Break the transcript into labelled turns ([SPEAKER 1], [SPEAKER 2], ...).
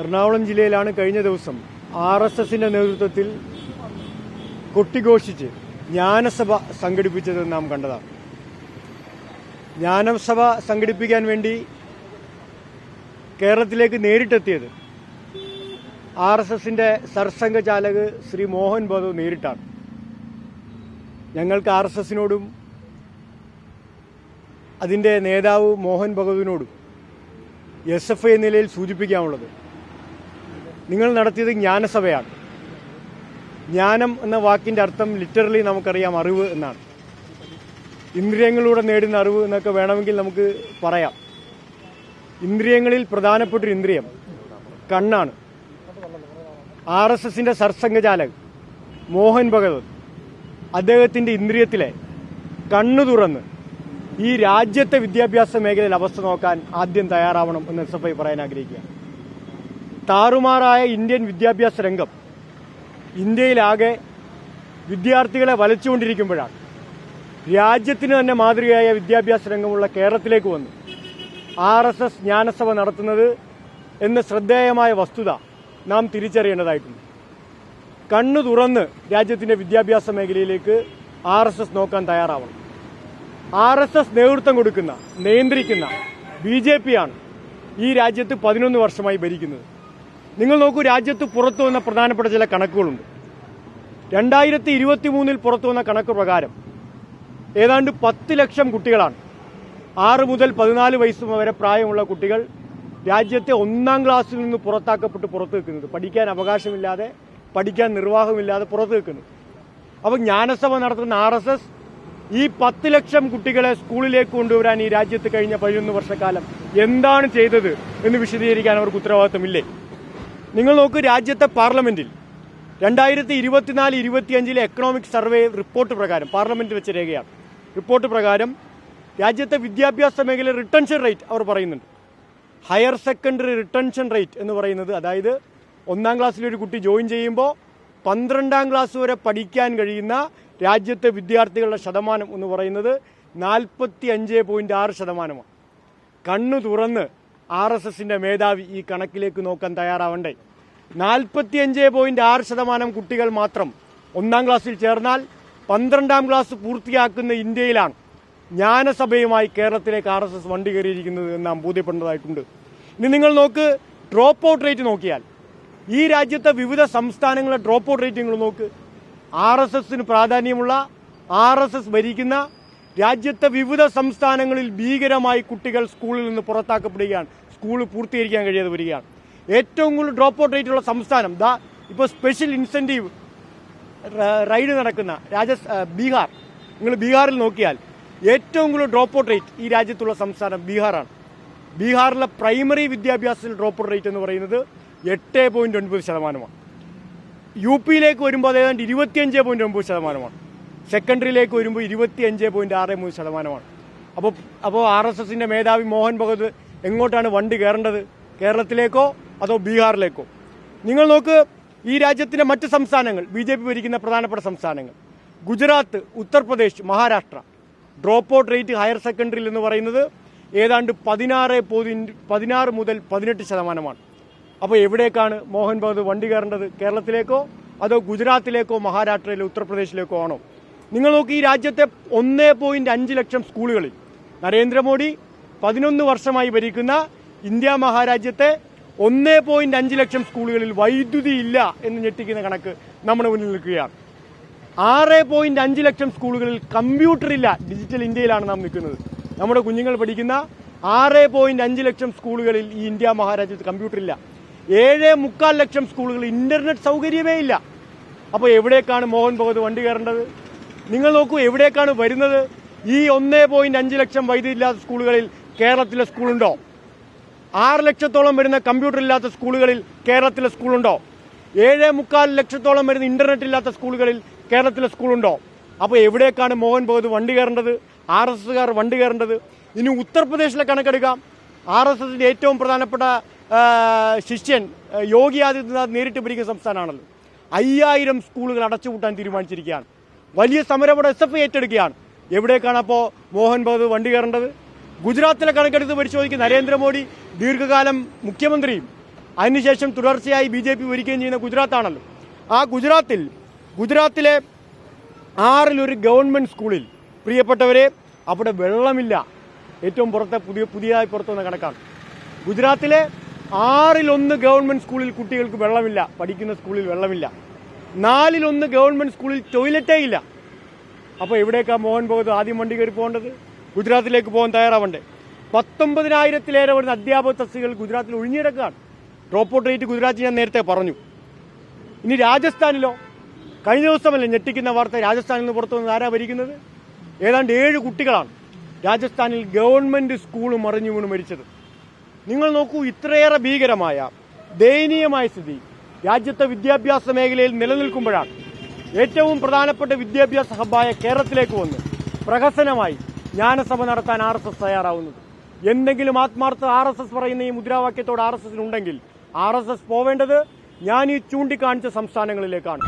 [SPEAKER 1] എറണാകുളം ജില്ലയിലാണ് കഴിഞ്ഞ ദിവസം ആർ എസ് എസിന്റെ നേതൃത്വത്തിൽ കൊട്ടിഘോഷിച്ച് ജ്ഞാനസഭ സംഘടിപ്പിച്ചത് നാം കണ്ടതാണ്. ജ്ഞാനസഭ സംഘടിപ്പിക്കാൻ വേണ്ടി കേരളത്തിലേക്ക് നേരിട്ടെത്തിയത് ആർ എസ് എസിന്റെ സർസംഘചാലക് ശ്രീ മോഹൻ ബദു നേരിട്ടാണ്. ഞങ്ങൾക്ക് ആർ എസ് എസിനോടും അതിന്റെ നേതാവ് മോഹൻ ഭഗവതിനോടും എസ് എഫ് ഐ നിലയിൽ സൂചിപ്പിക്കാനുള്ളത് നിങ്ങൾ നടത്തിയത് ജ്ഞാനസഭയാണ്. ജ്ഞാനം എന്ന വാക്കിന്റെ അർത്ഥം ലിറ്ററലി നമുക്കറിയാം അറിവ് എന്നാണ്. ഇന്ദ്രിയങ്ങളിലൂടെ നേടുന്ന അറിവ് എന്നൊക്കെ വേണമെങ്കിൽ നമുക്ക് പറയാം. ഇന്ദ്രിയങ്ങളിൽ പ്രധാനപ്പെട്ടൊരു ഇന്ദ്രിയം കണ്ണാണ്. ആർ എസ് എസിന്റെ സർസംഘചാലക് മോഹൻ ഭഗവത് അദ്ദേഹത്തിന്റെ ഇന്ദ്രിയത്തിലെ കണ്ണു തുറന്ന് ഈ രാജ്യത്തെ വിദ്യാഭ്യാസ മേഖലയിൽ അവസ്ഥ നോക്കാൻ ആദ്യം തയ്യാറാവണം എന്ന് എസ് എഫ് ഐ പറയാൻ ആഗ്രഹിക്കുക താറുമാറായ ഇന്ത്യൻ വിദ്യാഭ്യാസ രംഗം ഇന്ത്യയിലാകെ വിദ്യാർത്ഥികളെ വലച്ചുകൊണ്ടിരിക്കുമ്പോഴാണ്. രാജ്യത്തിന് തന്നെ മാതൃകയായ വിദ്യാഭ്യാസ രംഗമുള്ള കേരളത്തിലേക്ക് വന്നു. ആർ എസ് എസ് ജ്ഞാനസഭ നടത്തുന്നത് എന്ന ശ്രദ്ധേയമായ വസ്തുത നാം തിരിച്ചറിയേണ്ടതായിട്ടുണ്ട്. കണ്ണു തുറന്ന് രാജ്യത്തിന്റെ വിദ്യാഭ്യാസ മേഖലയിലേക്ക് ആർ എസ് എസ് നോക്കാൻ തയ്യാറാവണം. ആർ എസ് എസ് നേതൃത്വം കൊടുക്കുന്ന നിയന്ത്രിക്കുന്ന ബി ജെ പിയാണ് ഈ രാജ്യത്ത് പതിനൊന്ന് വർഷമായി ഭരിക്കുന്നത്. നിങ്ങൾ നോക്കൂ രാജ്യത്ത് പുറത്തു വന്ന പ്രധാനപ്പെട്ട ചില കണക്കുകളുണ്ട്. രണ്ടായിരത്തി ഇരുപത്തി മൂന്നിൽ പുറത്തു വന്ന കണക്ക് പ്രകാരം ഏതാണ്ട് പത്ത് ലക്ഷം കുട്ടികളാണ്. ആറ് മുതൽ പതിനാല് വയസ്സ് വരെ പ്രായമുള്ള കുട്ടികൾ രാജ്യത്തെ ഒന്നാം ക്ലാസ്സിൽ നിന്ന് പുറത്താക്കപ്പെട്ട് പുറത്തു നിൽക്കുന്നത്. പഠിക്കാൻ അവകാശമില്ലാതെ പഠിക്കാൻ നിർവാഹമില്ലാതെ പുറത്തു നിൽക്കുന്നത്. അപ്പോൾ ജ്ഞാനസഭ നടത്തുന്ന ആർ എസ് എസ് ഈ പത്ത് ലക്ഷം കുട്ടികളെ സ്കൂളിലേക്ക് കൊണ്ടുവരാൻ ഈ രാജ്യത്ത് കഴിഞ്ഞ പതിനൊന്ന് വർഷക്കാലം എന്താണ് ചെയ്തത് എന്ന് വിശദീകരിക്കാൻ അവർക്ക് ഉത്തരവാദിത്തമില്ലേ? നിങ്ങൾ നോക്കൂ രാജ്യത്തെ പാർലമെന്റിൽ രണ്ടായിരത്തി ഇരുപത്തിനാല് ഇരുപത്തിയഞ്ചിലെ എക്കണോമിക് സർവേ റിപ്പോർട്ട് പ്രകാരം പാർലമെന്റ് വെച്ച രേഖയാണ്. റിപ്പോർട്ട് പ്രകാരം രാജ്യത്തെ വിദ്യാഭ്യാസ മേഖല റിട്ടൻഷൻ റേറ്റ് അവർ പറയുന്നുണ്ട്. ഹയർ സെക്കൻഡറി റിട്ടൻഷൻ റേറ്റ് എന്ന് പറയുന്നത് അതായത് ഒന്നാം ക്ലാസ്സിൽ ഒരു കുട്ടി ജോയിൻ ചെയ്യുമ്പോൾ പന്ത്രണ്ടാം ക്ലാസ് വരെ പഠിക്കാൻ കഴിയുന്ന രാജ്യത്തെ വിദ്യാർത്ഥികളുടെ ശതമാനം എന്ന് പറയുന്നത് നാൽപ്പത്തി അഞ്ച് പോയിന്റ് ആറ് ശതമാനമാണ്. കണ്ണു തുറന്ന് ആർ എസ് എസിന്റെ മേധാവി ഈ കണക്കിലേക്ക് നോക്കാൻ തയ്യാറാവണ്ടേ? നാൽപ്പത്തി അഞ്ച് പോയിന്റ് ആറ് ശതമാനം കുട്ടികൾ മാത്രം ഒന്നാം ക്ലാസ്സിൽ ചേർന്നാൽ പന്ത്രണ്ടാം ക്ലാസ് പൂർത്തിയാക്കുന്ന ഇന്ത്യയിലാണ് ജ്ഞാനസഭയുമായി കേരളത്തിലേക്ക് ആർ എസ് എസ് വണ്ടി കയറിയിരിക്കുന്നത് എന്ന് നാം ബോധ്യപ്പെടേണ്ടതായിട്ടുണ്ട് ഇനി നിങ്ങൾ നോക്ക് ഡ്രോപ്പ് ഔട്ട് റേറ്റ് നോക്കിയാൽ ഈ രാജ്യത്തെ വിവിധ സംസ്ഥാനങ്ങളുടെ ഡ്രോപ്പ് ഔട്ട് റേറ്റ് നിങ്ങൾ നോക്ക്. ആർ എസ് എസിന് പ്രാധാന്യമുള്ള ആർ എസ് എസ് ഭരിക്കുന്ന രാജ്യത്തെ വിവിധ സംസ്ഥാനങ്ങളിൽ ഭീകരമായി കുട്ടികൾ സ്കൂളിൽ നിന്ന് പുറത്താക്കപ്പെടുകയാണ്. സ്കൂൾ പൂർത്തീകരിക്കാൻ കഴിയാതെ വരികയാണ്. ഏറ്റവും കൂടുതൽ ഡ്രോപ്പ് ഔട്ട് റേറ്റ് ഉള്ള സംസ്ഥാനം ദാ ഇപ്പോൾ സ്പെഷ്യൽ ഇൻസെന്റീവ് റൈഡ് നടക്കുന്ന രാജസ് ബീഹാർ. നിങ്ങൾ ബീഹാറിൽ നോക്കിയാൽ ഏറ്റവും കൂടുതൽ ഡ്രോപ്പ് ഔട്ട് റേറ്റ് ഈ രാജ്യത്തുള്ള സംസ്ഥാനം ബീഹാറാണ്. ബീഹാറിലെ പ്രൈമറി വിദ്യാഭ്യാസത്തിൽ ഡ്രോപ്പ് ഔട്ട് റേറ്റ് എന്ന് പറയുന്നത് എട്ട് പോയിന്റ് ഒൻപത് ശതമാനമാണ്. യു പിയിലേക്ക് വരുമ്പോൾ അത് ഏതാണ്ട് ഇരുപത്തിയഞ്ച് പോയിന്റ് ഒൻപത് ശതമാനമാണ്. സെക്കൻഡറിയിലേക്ക് വരുമ്പോൾ ഇരുപത്തിയഞ്ച് പോയിന്റ് ആറ് മൂന്ന് ശതമാനമാണ്. അപ്പോൾ അപ്പോൾ ആർ എസ് എസിന്റെ മേധാവി മോഹൻ ഭഗവത് എങ്ങോട്ടാണ് വണ്ടി കയറേണ്ടത്? കേരളത്തിലേക്കോ അതോ ബീഹാറിലേക്കോ? നിങ്ങൾ നോക്ക് ഈ രാജ്യത്തിന്റെ മറ്റ് സംസ്ഥാനങ്ങൾ ബി ജെ പി ഭരിക്കുന്ന പ്രധാനപ്പെട്ട സംസ്ഥാനങ്ങൾ. Gujarat Uttar Pradesh Maharashtra. Drop out rate higher സെക്കൻഡറിയിൽ എന്ന് പറയുന്നത് ഏതാണ്ട് പതിനാറ് പതിനാറ് മുതൽ പതിനെട്ട് ശതമാനമാണ്. അപ്പോൾ എവിടേക്കാണ് മോഹൻ ഭഗത് വണ്ടി കയറേണ്ടത്? കേരളത്തിലേക്കോ അതോ ഗുജറാത്തിലേക്കോ മഹാരാഷ്ട്രയിലോ ഉത്തർപ്രദേശിലേക്കോ ആണോ? നിങ്ങൾ നോക്കി ഈ രാജ്യത്തെ ഒന്നേ പോയിന്റ് അഞ്ച് ലക്ഷം സ്കൂളുകളിൽ നരേന്ദ്രമോദി പതിനൊന്ന് വർഷമായി ഭരിക്കുന്ന ഇന്ത്യ മഹാരാജ്യത്തെ ഒന്നേ പോയിന്റ് അഞ്ച് ലക്ഷം സ്കൂളുകളിൽ വൈദ്യുതി ഇല്ല എന്ന് ഞെട്ടിക്കുന്ന കണക്ക് നമ്മുടെ മുന്നിൽ നിൽക്കുകയാണ്. ആറ് പോയിന്റ് അഞ്ച് ലക്ഷം സ്കൂളുകളിൽ കമ്പ്യൂട്ടർ ഇല്ല. ഡിജിറ്റൽ ഇന്ത്യയിലാണ് നാം നിൽക്കുന്നത്. നമ്മുടെ കുഞ്ഞുങ്ങൾ പഠിക്കുന്ന ആറ് പോയിന്റ് അഞ്ച് ലക്ഷം സ്കൂളുകളിൽ ഈ ഇന്ത്യ മഹാരാജ്യത്ത് കമ്പ്യൂട്ടർ ഇല്ല. ഏഴ് മുക്കാൽ ലക്ഷം സ്കൂളുകളിൽ ഇന്റർനെറ്റ് സൗകര്യമേ ഇല്ല. അപ്പോൾ എവിടേക്കാണ് മോഹൻ ഭഗവത് വണ്ടി കയറേണ്ടത്? നിങ്ങൾ നോക്കൂ എവിടേക്കാണ് വരുന്നത്? ഈ ഒന്നേ പോയിന്റ് അഞ്ച് ലക്ഷം വൈദ്യുതി ഇല്ലാത്ത സ്കൂളുകളിൽ കേരളത്തിലെ സ്കൂളുണ്ടോ? ആറ് ലക്ഷത്തോളം വരുന്ന കമ്പ്യൂട്ടർ ഇല്ലാത്ത സ്കൂളുകളിൽ കേരളത്തിലെ സ്കൂളുണ്ടോ? ഏഴ് മുക്കാൽ ലക്ഷത്തോളം വരുന്ന ഇന്റർനെറ്റ് ഇല്ലാത്ത സ്കൂളുകളിൽ കേരളത്തിലെ സ്കൂളുണ്ടോ? അപ്പോൾ എവിടേക്കാണ് മോഹൻ ഭഗവത് വണ്ടി കയറേണ്ടത്? ആർ എസ് എസ്സുകാർ വണ്ടി കയറേണ്ടത്? ഇനി ഉത്തർപ്രദേശിലെ കണക്കെടുക്കാം. ആർ എസ് എസിന്റെ ഏറ്റവും പ്രധാനപ്പെട്ട ശിഷ്യൻ യോഗി ആദിത്യനാഥ് നേരിട്ട് ഭരിക്കുന്ന സംസ്ഥാനമാണല്ലോ. അയ്യായിരം സ്കൂളുകൾ അടച്ചുപൂട്ടാൻ തീരുമാനിച്ചിരിക്കുകയാണ്. വലിയ സമരം ഇവിടെ എസ് എഫ് ഏറ്റെടുക്കുകയാണ്. എവിടേക്കാണ് അപ്പോൾ മോഹൻ ബാബു വണ്ടി കയറേണ്ടത്? ഗുജറാത്തിലെ കണക്കെടുത്ത് പരിശോധിക്കുന്ന നരേന്ദ്രമോദി ദീർഘകാലം മുഖ്യമന്ത്രിയും അതിനുശേഷം തുടർച്ചയായി ബി ജെ പി ഭരിക്കുകയും ചെയ്യുന്ന ഗുജറാത്താണല്ലോ. ആ ഗുജറാത്തിൽ ഗുജറാത്തിലെ ആറിലൊരു ഗവൺമെന്റ് സ്കൂളിൽ പ്രിയപ്പെട്ടവരെ അവിടെ വെള്ളമില്ല. ഏറ്റവും പുറത്തെ പുതിയ പുതിയതായി പുറത്തു വന്ന കണക്കാണ്. ഗുജറാത്തിലെ ആറിലൊന്ന് ഗവൺമെന്റ് സ്കൂളിൽ കുട്ടികൾക്ക് വെള്ളമില്ല പഠിക്കുന്ന സ്കൂളിൽ വെള്ളമില്ല. നാലിലൊന്ന് ഗവൺമെന്റ് സ്കൂളിൽ ടോയ്ലറ്റേ ഇല്ല. അപ്പോൾ എവിടേക്കാണ് മോഹൻ ഭഗവത് ആദ്യം വണ്ടി കയറി പോകേണ്ടത്? ഗുജറാത്തിലേക്ക് പോകാൻ തയ്യാറാവണ്ടേ? പത്തൊമ്പതിനായിരത്തിലേറെ വരുന്ന അധ്യാപക തസ്തികൾ ഗുജറാത്തിൽ ഒഴിഞ്ഞിടക്കുകയാണ് ഡ്രോപ്പ് ഔട്ട് റേറ്റ് ഗുജറാത്തിൽ ഞാൻ നേരത്തെ പറഞ്ഞു. ഇനി രാജസ്ഥാനിലോ? കഴിഞ്ഞ ദിവസമല്ലേ ഞെട്ടിക്കുന്ന വാർത്ത രാജസ്ഥാനിൽ നിന്ന് പുറത്തു നിന്ന് ആരാ ഭരിക്കുന്നത്? ഏതാണ്ട് ഏഴ് കുട്ടികളാണ് രാജസ്ഥാനിൽ ഗവൺമെന്റ് സ്കൂൾ മറിഞ്ഞു വീണ് മരിച്ചത്. നിങ്ങൾ നോക്കൂ ഇത്രയേറെ ഭീകരമായ ദയനീയമായ സ്ഥിതി. രാജ്യത്തെ വിദ്യാഭ്യാസ മേഖലയിൽ നിലനിൽക്കുമ്പോഴാണ് ഏറ്റവും പ്രധാനപ്പെട്ട വിദ്യാഭ്യാസ ഹബ്ബായ കേരളത്തിലേക്ക് വന്ന് പ്രഹസനമായി ജ്ഞാനസഭ നടത്താൻ ആർ എസ് എസ് തയ്യാറാവുന്നത്. എന്തെങ്കിലും ആത്മാർത്ഥ ആർ എസ് എസ് പറയുന്ന ഈ മുദ്രാവാക്യത്തോട് ആർ എസ് എസിനുണ്ടെങ്കിൽ ആർ എസ് എസ് പോവേണ്ടത് ഞാൻ ഈ ചൂണ്ടിക്കാണിച്ച സംസ്ഥാനങ്ങളിലേക്കാണ്.